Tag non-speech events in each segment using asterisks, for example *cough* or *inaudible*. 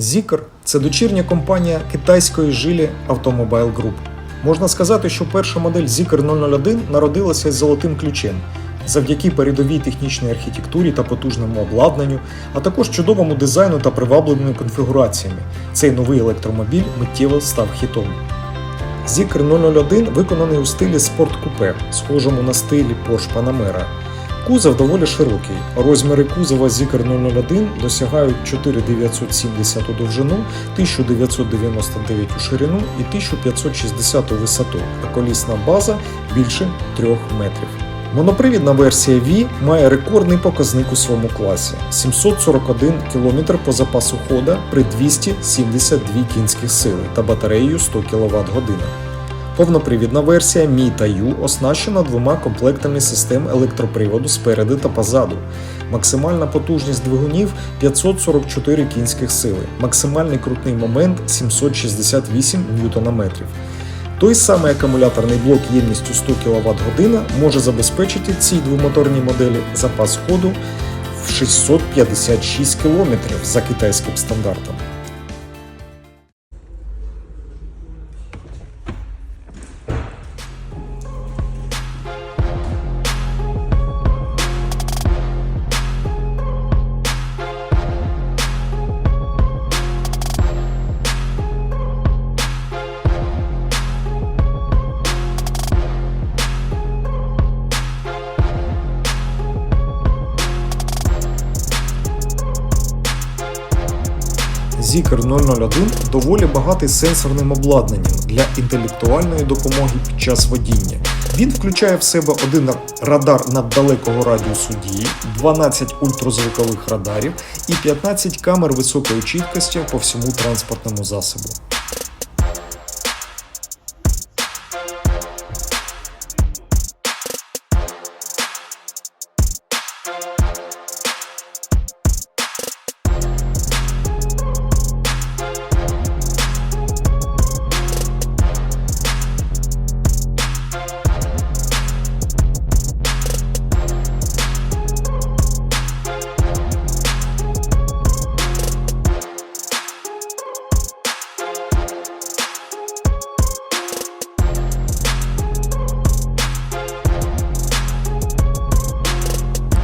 Zikr – це дочірня компанія китайської жилі Automobile Group. Можна сказати, що перша модель Zikr 001 народилася із золотим ключем завдяки передовій технічній архітектурі та потужному обладнанню, а також чудовому дизайну та привабливими конфігураціями. Цей новий електромобіль миттєво став хітом. Zikr 001 виконаний у стилі спорткупе, схожому на стиль Porsche Panamera. Кузов доволі широкий. Розміри кузова Zikr 001 досягають 4970 у довжину, 1999 у ширину і 1560 у висоту, а колісна база більше 3 метрів. Монопривідна версія V має рекордний показник у своєму класі 741 км по запасу хода при 272 кінських сили та батареєю 100 кВт година. Повнопривідна версія Mi та U оснащена двома комплектами систем електроприводу спереду та позаду. Максимальна потужність двигунів 544 кінських сили, максимальний крутний момент 768 Нм. Той самий акумуляторний блок ємністю 100 кВт година може забезпечити цій двомоторній моделі запас ходу в 656 км за китайським стандартом. Zikr 001 доволі багатий сенсорним обладнанням для інтелектуальної допомоги під час водіння. Він включає в себе один радар наддалекого радіусу дії, 12 ультразвукових радарів і 15 камер високої чіткості по всьому транспортному засобу.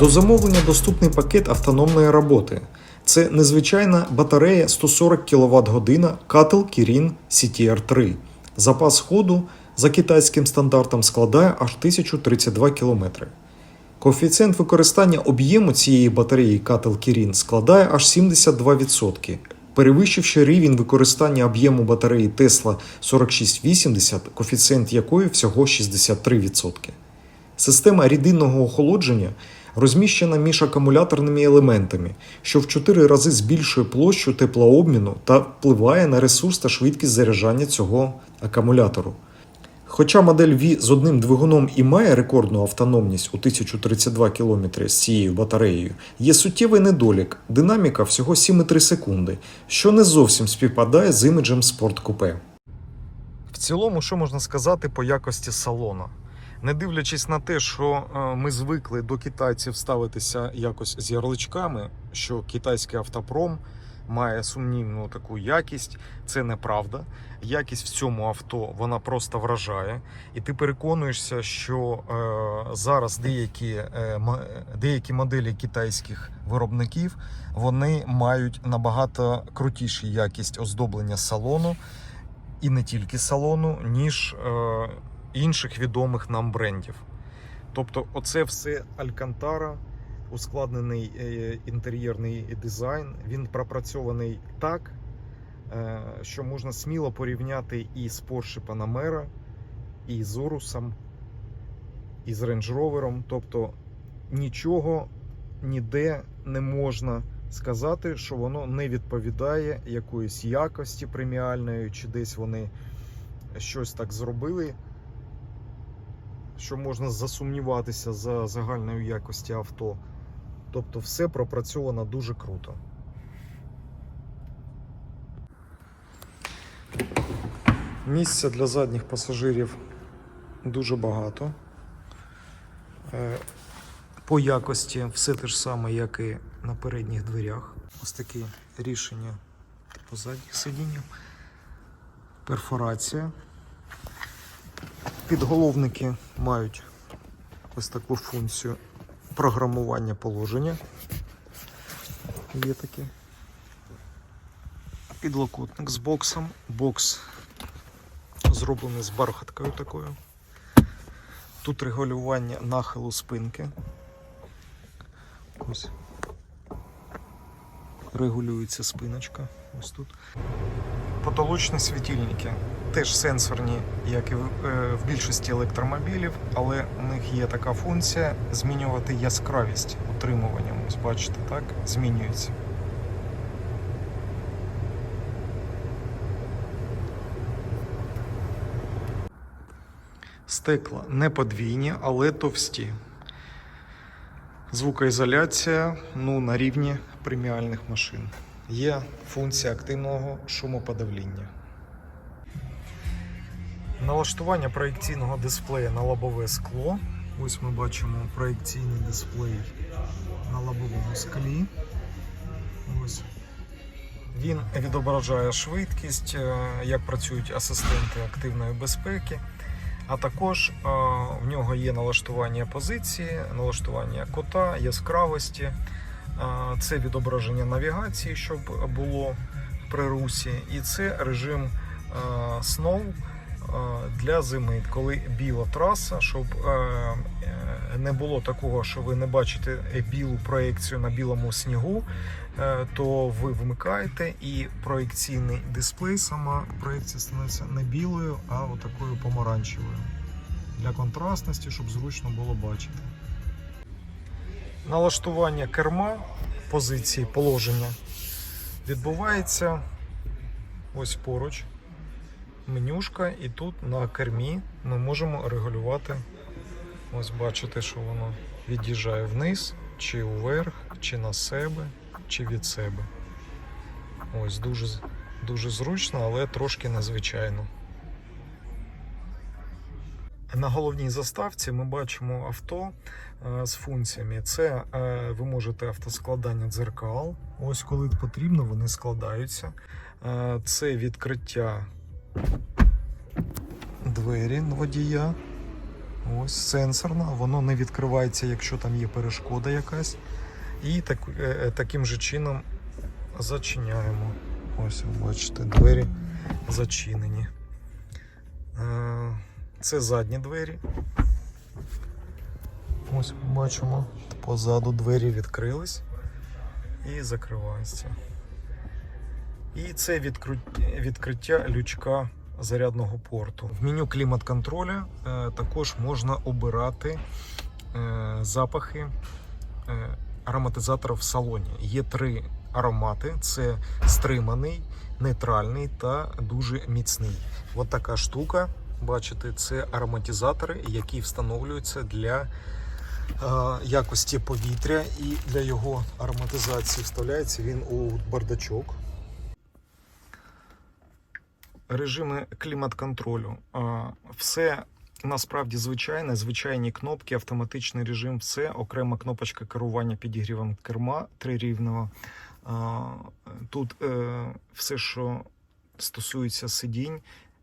До замовлення доступний пакет автономної роботи. Це незвичайна батарея 140 кВт година Cattel Kirin CTR3. Запас ходу за китайським стандартом складає аж 1032 км. Коефіцієнт використання об'єму цієї батареї Cattel Kirin складає аж 72%, перевищивши рівень використання об'єму батареї Tesla 4680, коефіцієнт якої всього 63%. Система рідинного охолодження розміщена між акумуляторними елементами, що в 4 рази збільшує площу теплообміну та впливає на ресурс та швидкість заряджання цього акумулятору. Хоча модель V з одним двигуном і має рекордну автономність у 1032 км з цією батареєю, є суттєвий недолік динаміка всього 7,3 секунди, що не зовсім співпадає з іміджем спорткупе. В цілому, що можна сказати по якості салону? Не дивлячись на те, що е, ми звикли до китайців ставитися якось з ярличками, що китайський автопром має сумнівну таку якість, це неправда. Якість в цьому авто вона просто вражає, і ти переконуєшся, що е, зараз деякі, е, деякі моделі китайських виробників вони мають набагато крутішу якість оздоблення салону, і не тільки салону, ніж. Е, інших відомих нам брендів. Тобто, оце все Алькантара, ускладнений е, інтер'єрний дизайн. Він пропрацьований так, е, що можна сміло порівняти і з Porsche Panamera, і з Urusом, і з Range Rover. Тобто нічого ніде не можна сказати, що воно не відповідає якоїсь якості преміальної, чи десь вони щось так зробили що можна засумніватися за загальною якості авто. Тобто все пропрацьовано дуже круто. Місця для задніх пасажирів дуже багато. Е, По якості все те ж саме, як і на передніх дверях. Ось таке рішення по задніх сидіннях. Перфорація. Підголовники мають ось таку функцію програмування положення. Є такі. Підлокотник з боксом. Бокс зроблений з бархаткою такою. Тут регулювання нахилу спинки. Ось. Регулюється спиночка. Ось тут. Потолочні світильники. Теж сенсорні, як і в, е, більшості електромобілів, але у них є така функція змінювати яскравість утримуванням. Ось бачите, так? Змінюється. Стекла не подвійні, але товсті. Звукоізоляція ну, на рівні преміальних машин. Є функція активного шумоподавління. Налаштування проєкційного дисплея на лобове скло. Ось ми бачимо проєкційний дисплей на лобовому склі. Ось. Він відображає швидкість, е, як працюють асистенти активної безпеки. А також е, в нього є налаштування позиції, налаштування кота, яскравості. Е, Це відображення навігації, щоб було при русі, і це режим Snow для зими, коли біла траса, щоб е, е, не було такого, що ви не бачите білу проекцію на білому снігу, е, то ви вмикаєте і проекційний дисплей, сама проекція становиться не білою, а отакою помаранчевою. Для контрастності, щоб зручно було бачити. Налаштування керма позиції положення відбувається ось поруч менюшка, і тут на кермі ми можемо регулювати. Ось бачите, що воно від'їжджає вниз, чи вверх, чи на себе, чи від себе. Ось дуже, дуже зручно, але трошки незвичайно. На головній заставці ми бачимо авто е, з функціями. Це е, ви можете автоскладання дзеркал. Ось коли потрібно, вони складаються. Е, Це відкриття двері водія. Ось сенсорна, воно не відкривається, якщо там є перешкода якась. І так, е, е, таким же чином зачиняємо. Ось, ви бачите, двері зачинені. Е, Це задні двері. Ось бачимо, позаду двері відкрились і закриваються. І це відкриття лючка зарядного порту. В меню клімат-контроля е, також можна обирати е, запахи е, ароматизатора в салоні. Є три аромати: це стриманий, нейтральний та дуже міцний. От така штука. Бачите, це ароматизатори, які встановлюються для якості повітря і для його ароматизації вставляється він у бардачок. Режими клімат-контролю. Все насправді звичайне, звичайні кнопки, автоматичний режим, все, окрема кнопочка керування підігрівом керма трирівного. Тут е, все, що стосується сидінь,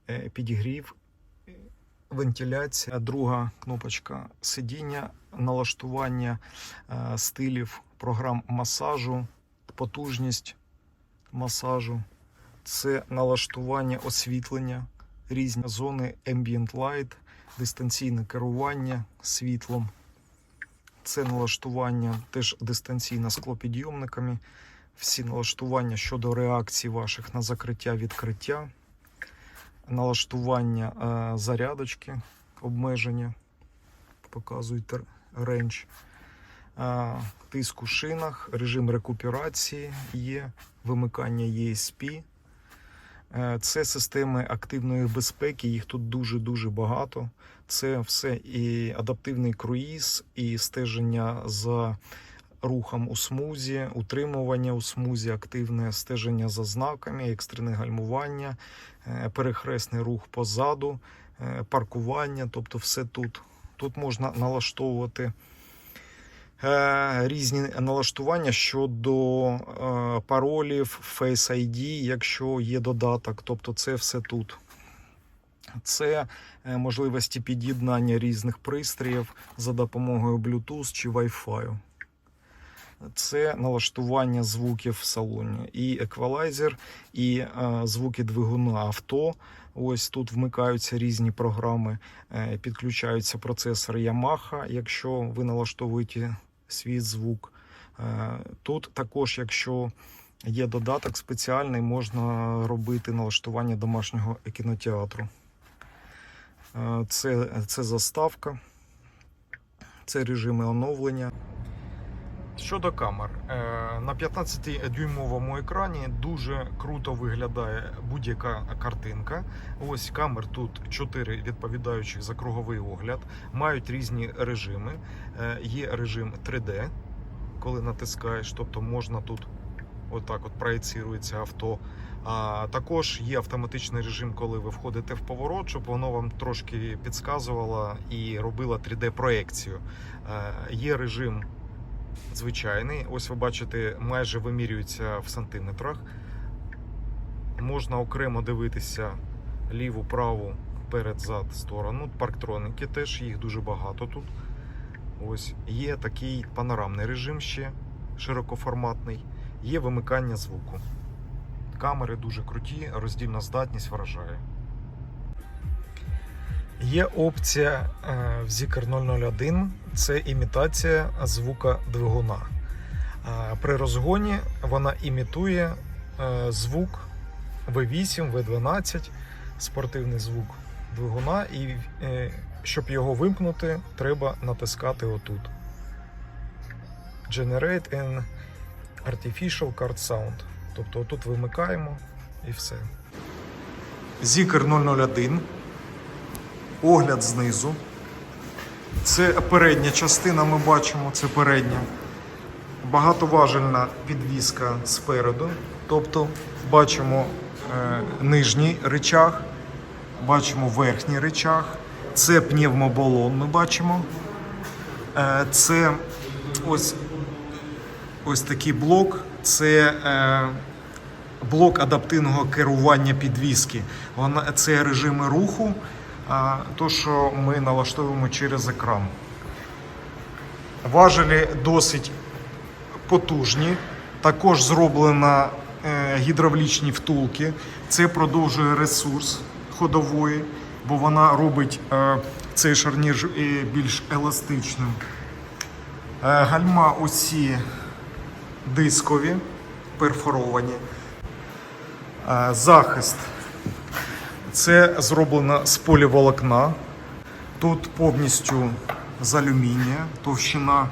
е, підігрів, вентиляція. Друга кнопочка сидіння, налаштування е, стилів програм масажу, потужність масажу це налаштування освітлення, різні зони Ambient Light, дистанційне керування світлом. Це налаштування теж дистанційно склопідйомниками. Всі налаштування щодо реакції ваших на закриття відкриття, налаштування е, зарядочки, обмеження, показують р- рейндж, е, тиск у шинах, режим рекуперації є, вимикання ESP. Е, Це системи активної безпеки, їх тут дуже-дуже багато. Це все і адаптивний круїз, і стеження за рухом у смузі, утримування у смузі, активне стеження за знаками, екстрене гальмування, е, перехресний рух позаду, е, паркування, тобто все тут. Тут можна налаштовувати різні налаштування щодо е, паролів, Face ID, якщо є додаток, тобто це все тут. Це е, можливості під'єднання різних пристроїв за допомогою Bluetooth чи Wi-Fi. Це налаштування звуків в салоні. І еквалайзер, і е, звуки двигуна авто. Ось тут вмикаються різні програми, е, підключаються процесори Yamaha, якщо ви налаштовуєте свій звук. Е, Тут також, якщо є додаток спеціальний, можна робити налаштування домашнього кінотеатру. Е, Це, це заставка, це режими оновлення. Щодо камер, е, на 15-дюймовому екрані дуже круто виглядає будь-яка картинка. Ось камер тут 4 відповідаючих за круговий огляд, мають різні режими. Е, Є режим 3D, коли натискаєш, тобто можна тут отак от проєцирується авто. А також є автоматичний режим, коли ви входите в поворот, щоб воно вам трошки підказувало і робило 3D-проекцію. Е, Є режим звичайний. Ось ви бачите, майже вимірюється в сантиметрах. Можна окремо дивитися ліву, праву, перед, зад, сторону. Парктроники теж їх дуже багато тут. Ось є такий панорамний режим ще широкоформатний. Є вимикання звуку. Камери дуже круті, роздільна здатність вражає. Є опція е, в Zikr 001 це імітація звука двигуна. Е, При розгоні вона імітує е, звук V8, V12, спортивний звук двигуна, і щоб його вимкнути, треба натискати отут. Generate an Artificial Card Sound. Тобто отут вимикаємо і все. Zikr 001 огляд знизу. Це передня частина, ми бачимо, це передня. Багатоважельна підвіска спереду. Тобто бачимо е, нижній речах, бачимо верхній речах. Це пневмобалон ми бачимо. Е, це ось, ось такий блок. Це е, блок адаптивного керування підвіски. Вона, це режими руху то, що ми налаштовуємо через екран. Важелі досить потужні. Також зроблено е, гідравлічні втулки. Це продовжує ресурс ходової, бо вона робить е, цей шарнір е, більш еластичним. Гальма усі дискові, перфоровані. Захист це зроблено з поліволокна. Тут повністю з алюмінія, товщина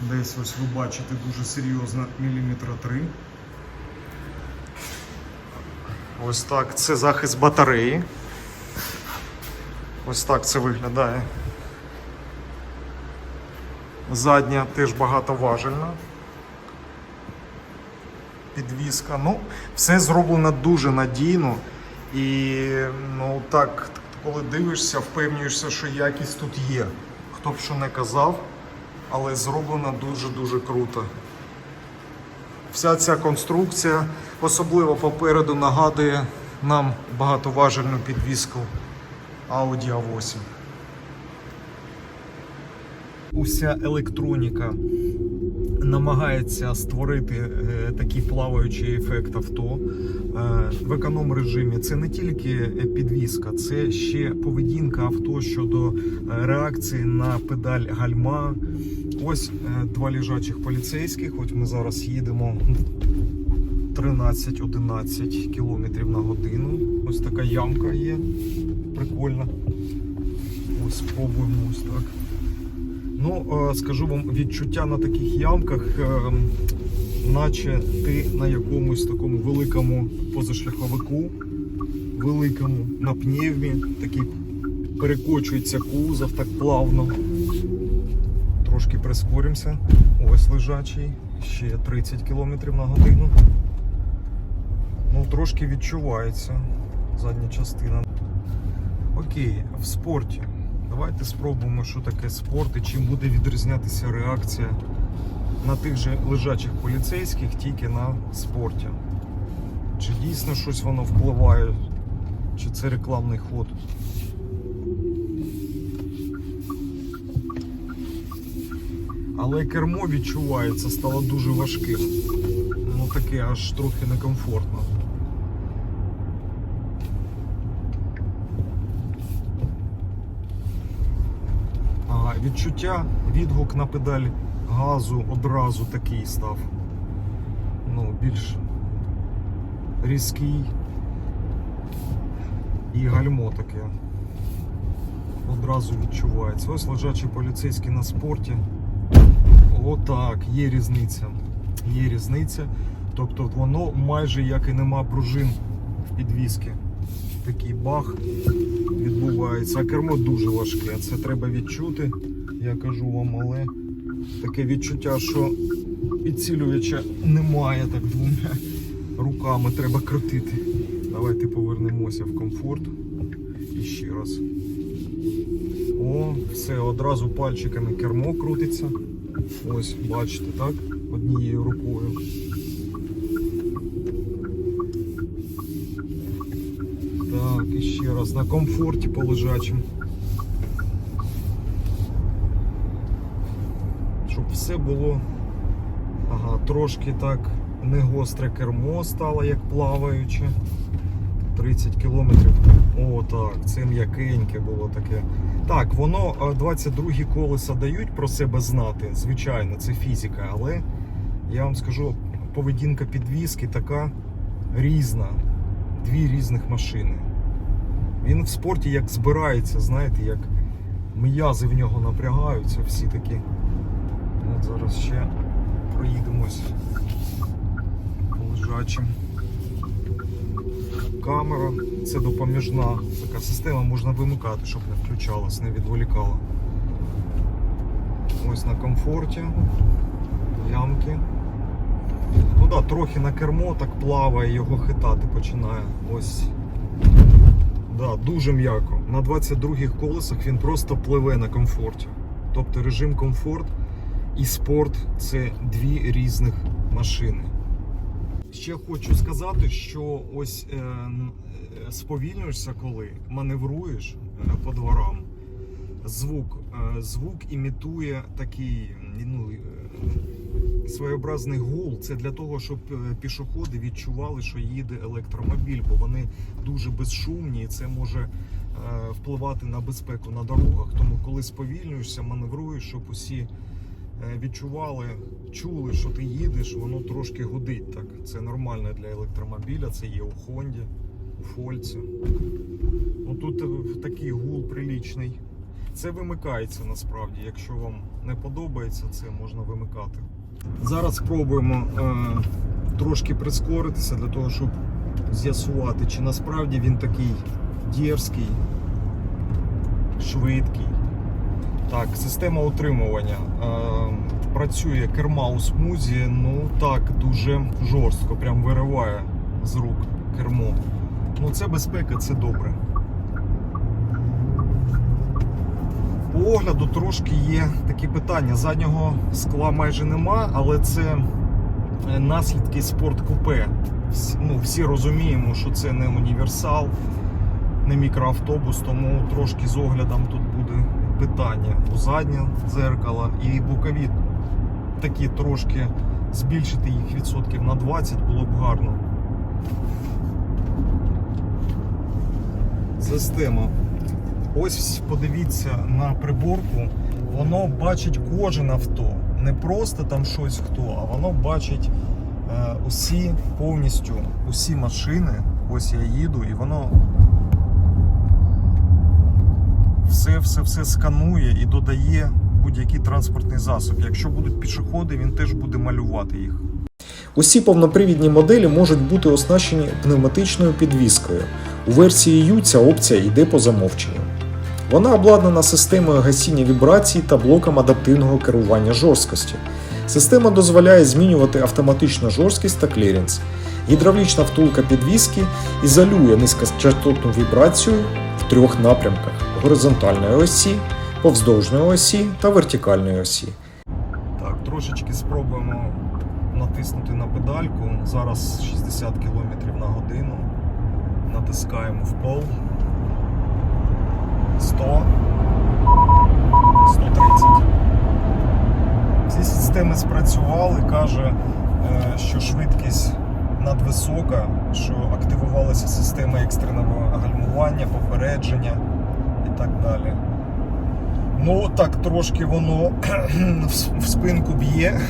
десь ось ви бачите дуже серйозна, міліметра 3. Ось так, це захист батареї. Ось так це виглядає. Задня теж багатоважельна. Підвіска. Ну, все зроблено дуже надійно. І ну так, коли дивишся, впевнюєшся, що якість тут є. Хто б що не казав, але зроблено дуже-дуже круто. Вся ця конструкція, особливо попереду, нагадує нам багатоважельну підвіску Audi A8. Уся електроніка намагається створити е, такий плаваючий ефект авто е, в економ режимі. Це не тільки підвізка, це ще поведінка авто щодо е, реакції на педаль гальма. Ось два лежачих поліцейських. От ми зараз їдемо 13-11 км на годину. Ось така ямка є. Прикольно. Ось спробуємо ось так. Ну, е, скажу вам, відчуття на таких ямках, е, наче ти на якомусь такому великому позашляховику, великому на пневмі, такий перекочується кузов так плавно. Трошки прискоримося. Ось лежачий, ще 30 км на годину. Ну, трошки відчувається задня частина. Окей, в спорті. Давайте спробуємо, що таке спорт і чим буде відрізнятися реакція на тих же лежачих поліцейських тільки на спорті. Чи дійсно щось воно впливає, чи це рекламний ход. Але кермо відчувається, стало дуже важким. Ну таке аж трохи некомфортно. А відчуття, відгук на педаль газу одразу такий став. Ну, більш різкий. І гальмо таке. Одразу відчувається. Ось лежачий поліцейський на спорті. Отак, є різниця. Є різниця. Тобто воно майже як і нема пружин в підвіски. Такий бах відбувається. А кермо дуже важке. Це треба відчути. Я кажу вам, але таке відчуття, що підсилювача немає так двома руками треба крутити. Давайте повернемося в комфорт. І ще раз. О, все, одразу пальчиками кермо крутиться. Ось, бачите, так? Однією рукою. Так, і ще раз на комфорті по лежачим. Щоб все було ага, трошки так не гостре кермо стало, як плаваюче. 30 кілометрів. О, так, це м'якеньке було таке. Так, воно е, 22 колеса дають про себе знати. Звичайно, це фізика, але я вам скажу, поведінка підвіски така різна. Дві різних машини. Він в спорті як збирається, знаєте, як м'язи в нього напрягаються, всі такі. От зараз ще проїдемось лежачим. Камера, це допоміжна така система, можна вимикати, щоб не включалась, не відволікала. Ось на комфорті, ямки. Ну да, трохи на кермо так плаває, його хитати починає. Ось. Да, дуже м'яко. На 22-х колесах він просто пливе на комфорті. Тобто режим комфорт і спорт це дві різних машини. Ще хочу сказати, що ось е, е, сповільнюєшся, коли маневруєш е, по дворам. Звук, е, звук імітує такий ну, своєобразний гул. Це для того, щоб пішоходи відчували, що їде електромобіль, бо вони дуже безшумні, і це може впливати на безпеку на дорогах. Тому, коли сповільнюєшся, маневруєш, щоб усі відчували, чули, що ти їдеш, воно трошки гудить. Так, це нормально для електромобіля. Це є у Хонді, у Фольці. Ну тут е, такий гул прилічний. Це вимикається насправді. Якщо вам не подобається, це можна вимикати. Зараз спробуємо е, трошки прискоритися для того, щоб з'ясувати, чи насправді він такий дерзкий, швидкий. Так, система утримування. Е, працює керма у смузі, ну так, дуже жорстко, прям вириває з рук кермо. Ну це безпека, це добре. По огляду трошки є такі питання. Заднього скла майже нема, але це е, наслідки спорткупе. Ну, всі розуміємо, що це не універсал, не мікроавтобус, тому трошки з оглядом тут буде питання. У заднє дзеркало і бокові такі трошки збільшити їх відсотків на 20 було б гарно. Система. Ось подивіться на приборку, воно бачить кожен авто. Не просто там щось хто, а воно бачить е, усі повністю усі машини. Ось я їду, і воно все, все, все сканує і додає будь-який транспортний засіб. Якщо будуть пішоходи, він теж буде малювати їх. Усі повнопривідні моделі можуть бути оснащені пневматичною підвіскою. У версії U ця опція йде по замовченню. Вона обладнана системою гасіння вібрацій та блоком адаптивного керування жорсткості. Система дозволяє змінювати автоматичну жорсткість та кліренс. Гідравлічна втулка підвіски ізолює низькочастотну вібрацію в трьох напрямках горизонтальної осі, повздовжньої осі та вертикальної осі. Так, трошечки спробуємо натиснути на педальку. Зараз 60 км на годину. Натискаємо в пол. 100. 130. Всі системи спрацювали, каже, е, що швидкість надвисока, що активувалася система екстреного гальмування, попередження і так далі. Ну, так трошки воно *clears throat* в спинку б'є.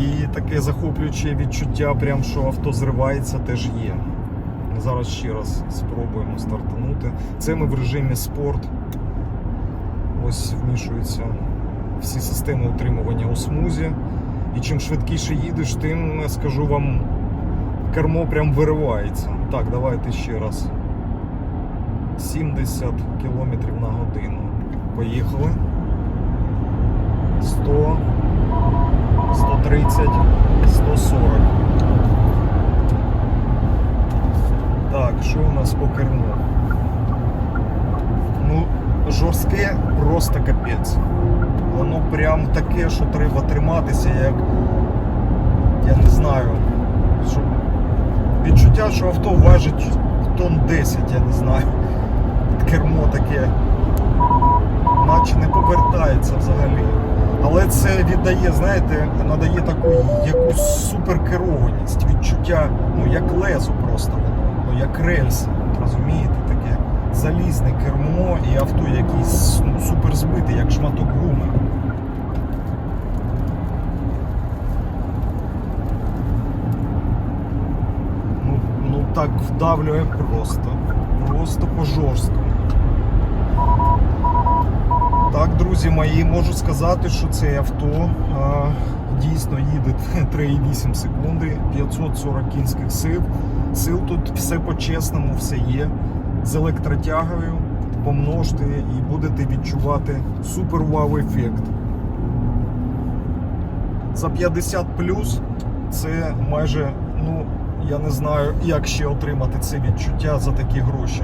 І таке захоплююче відчуття, прям що авто зривається, теж є. Зараз ще раз спробуємо стартанути. Це ми в режимі спорт. Ось вмішуються всі системи утримування у смузі. І чим швидкіше їдеш, тим, скажу вам, кермо прям виривається. Так, давайте ще раз. 70 км на годину. Поїхали. 100, 130, 140. Так, що у нас по керму? Ну, жорстке просто капець. Воно прям таке, що треба триматися, як. Я не знаю. Що... Відчуття, що авто важить тонн 10, я не знаю. Кермо таке наче не повертається взагалі. Але це віддає, знаєте, надає таку якусь суперкерованість, відчуття, ну як лезо просто ну як рельси. Розумієте, таке залізне кермо і авто якийсь ну, супер збитий, як шматок гуми. Ну, ну так вдавлює просто. Просто по жорсткому. Так, друзі мої, можу сказати, що це авто а, дійсно їде *laughs* 3,8 секунди, 540 кінських сил. Сил тут все по-чесному, все є. З електротягою помножте і будете відчувати супер вау ефект. За 50 плюс це майже, ну, я не знаю, як ще отримати це відчуття за такі гроші.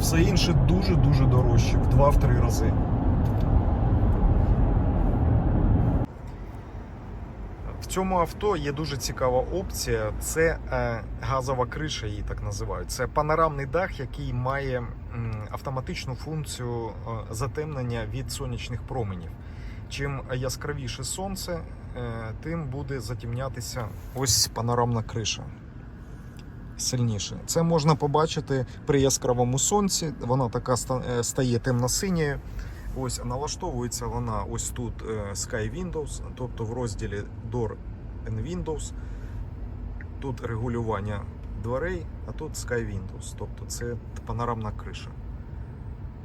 Все інше дуже-дуже дорожче, в 2-3 рази. В цьому авто є дуже цікава опція. Це е, газова криша, її так називають. Це панорамний дах, який має автоматичну функцію е, затемнення від сонячних променів. Чим яскравіше сонце, е, тим буде затемнятися ось панорамна криша. Сильніше. Це можна побачити при яскравому сонці. Вона така ста- стає темно-синьою. Ось налаштовується вона ось тут е, Sky Windows, тобто в розділі Door and Windows. Тут регулювання дверей, а тут Sky Windows, тобто це панорамна криша.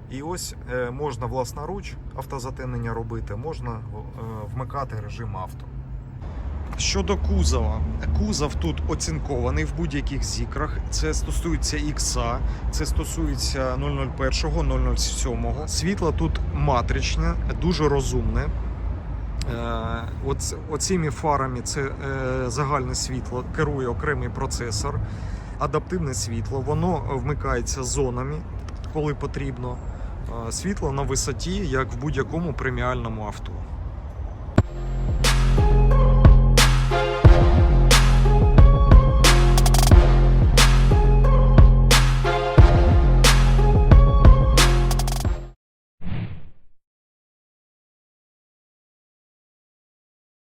І ось е, можна власноруч автозатемнення робити, можна е, вмикати режим авто. Щодо кузова, кузов тут оцінкований в будь-яких зікрах. Це стосується X, це стосується 001, 007. Світло тут матричне, дуже розумне. Е, оц- Оціми фарами це е, загальне світло керує окремий процесор, адаптивне світло, воно вмикається зонами, коли потрібно. Е, Світло на висоті, як в будь-якому преміальному авто.